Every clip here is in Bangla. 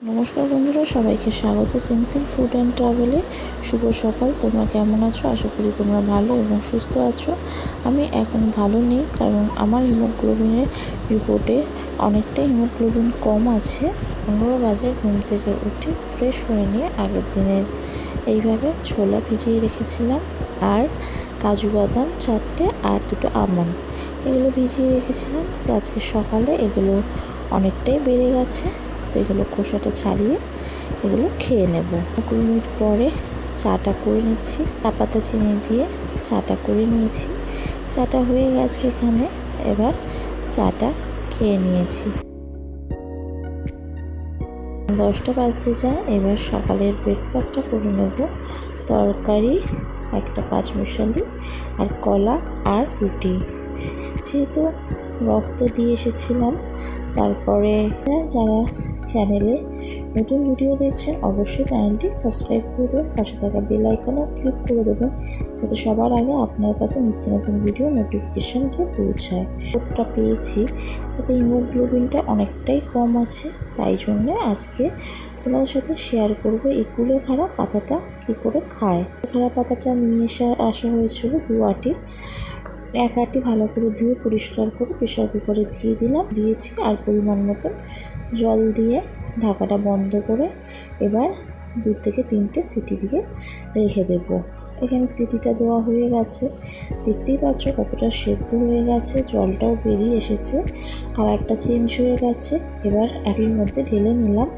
নমস্কার বন্ধুরা, সবাইকে স্বাগত সিম্পল ফুড অ্যান্ড ট্রাভেলে শুভ সকাল, তোমরা কেমন আছো? আশা করি তোমরা ভালো এবং সুস্থ আছো। আমি এখন ভালো নেই, কারণ আমার হিমোগ্লোবিনের রিপোর্টে অনেকটা হিমোগ্লোবিন কম আছে। পনেরো বাজে ঘুম থেকে উঠে ফ্রেশ হয়ে নিয়ে আগের দিনের এইভাবে ছোলা ভিজিয়ে রেখেছিলাম আর কাজু বাদাম চারটে আর দুটো আমন্ড এগুলো ভিজিয়ে রেখেছিলাম। আজকে সকালে এগুলো অনেকটাই বেড়ে গেছে। তো এগুলো খোসাটা ছাড়িয়ে এগুলো খেয়ে নেব। কুড়ি মিনিট পরে চাটা করে নিচ্ছি। চা পাতা চিনি দিয়ে চাটা করে নিয়েছি। চাটা হয়ে গেছে এখানে। এবার চাটা খেয়ে নিয়েছি। দশটা বাজতে যায়। এবার সকালের ব্রেকফাস্টটা করে নেব। তরকারি, একটা পাঁচমিশালি আর কলা আর রুটি। যেহেতু রক্ত দিয়ে এসেছিলাম, তারপরে যারা চ্যানেলে নতুন ভিডিও দেখছেন, অবশ্যই চ্যানেলটি সাবস্ক্রাইব করে দেবেন, পাশে থাকা বেল আইকনে ক্লিক করে দেবেন, যাতে সবার আগে আপনার কাছে নিত্য নতুন ভিডিও নোটিফিকেশান গিয়ে পৌঁছায়। ওটা পেয়েছি, তাতে হিমোগ্লোবিনটা অনেকটাই কম আছে, তাই জন্যে আজকে তোমাদের সাথে শেয়ার করব এই কুলেখাড়া পাতাটা কী করে খায়। কুলেখাড়া পাতাটা নিয়ে এসে আসা হয়েছিল দু আটি। এক আটি ভালো করে ধুয়ে পরিষ্কার করে প্রেশার কুকারে দিয়ে দিলাম। দিয়েছি আর পরিমাণ মতন জল দিয়ে ঢাকাটা বন্ধ করে এবার দু থেকে তিনটে সিটি দিয়ে রেখে দেব। এখানে সিটিটা দেওয়া হয়ে গেছে। দেখতেই পাচ্ছ কতটা সেদ্ধ হয়ে গেছে, জলটাও বেরিয়ে এসেছে, কালারটা চেঞ্জ হয়ে গেছে। এবার একের মধ্যে ঢেলে নিলাম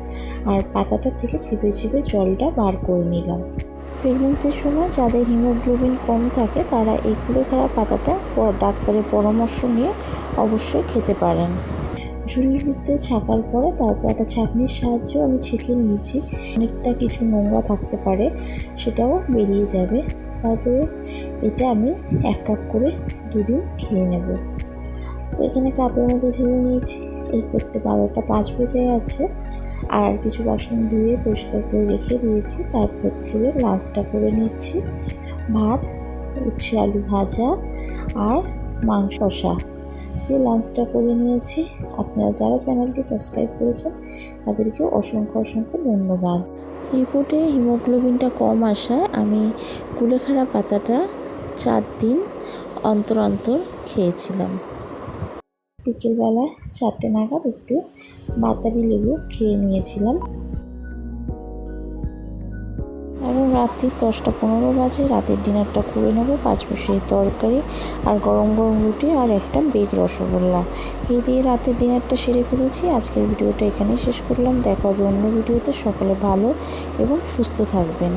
আর পাতাটা থেকে চিপে চিপে জলটা বার করে নিলাম। প্রেগনেন্সির সময় যাদের হিমোগ্লোবিন কম থাকে, তারা এই কুলেখাড়া পাতাটা ডাক্তারের পরামর্শ নিয়ে অবশ্যই খেতে পারেন। ঝুড়ি ঝুড়িতে ছাকার পরে তারপর একটা ছাঁকনির সাহায্যে আমি ছেঁকে নিয়েছি। অনেকটা কিছু নোংরা থাকতে পারে, সেটাও বেরিয়ে যাবে। তারপরে এটা আমি এক কাপ করে দুদিন খেয়ে নেব। তো এখানে কাপের মধ্যে ঢেলে নিয়েছি। এই করতে বারোটা পাঁচ বেজে গেছে। আর কিছু বাসন ধুয়ে পরিষ্কার করে রেখে দিয়েছি। তারপরে দুপুরে লাঞ্চটা করে নিচ্ছি। ভাত, উচ্ছে আলু ভাজা আর মাংস কষা দিয়ে লাঞ্চটা করে নিয়েছি। আপনারা যারা চ্যানেলটি সাবস্ক্রাইব করেছেন, তাদেরকেও অসংখ্য অসংখ্য ধন্যবাদ। রিপোর্টে হিমোগ্লোবিনটা কম আসায় আমি কুলেখাড়া পাতাটা চার দিন অন্তর অন্তর খেয়েছিলাম। বিকেলবেলা চারটে নাগাদ একটু বাতাবি লেবু খেয়ে নিয়েছিলাম। এখন রাত্রি দশটা পনেরো বাজে, রাতের ডিনারটা করে নেব পাঁচ মিশিয়ে তরকারি আর গরম গরম রুটি আর একটা বেগ রসগোল্লা। এই দিয়ে রাতের ডিনারটা সেরে ফেলেছি। আজকের ভিডিওটা এখানেই শেষ করলাম। দেখা হবে অন্য ভিডিওতে। সকলে ভালো এবং সুস্থ থাকবেন।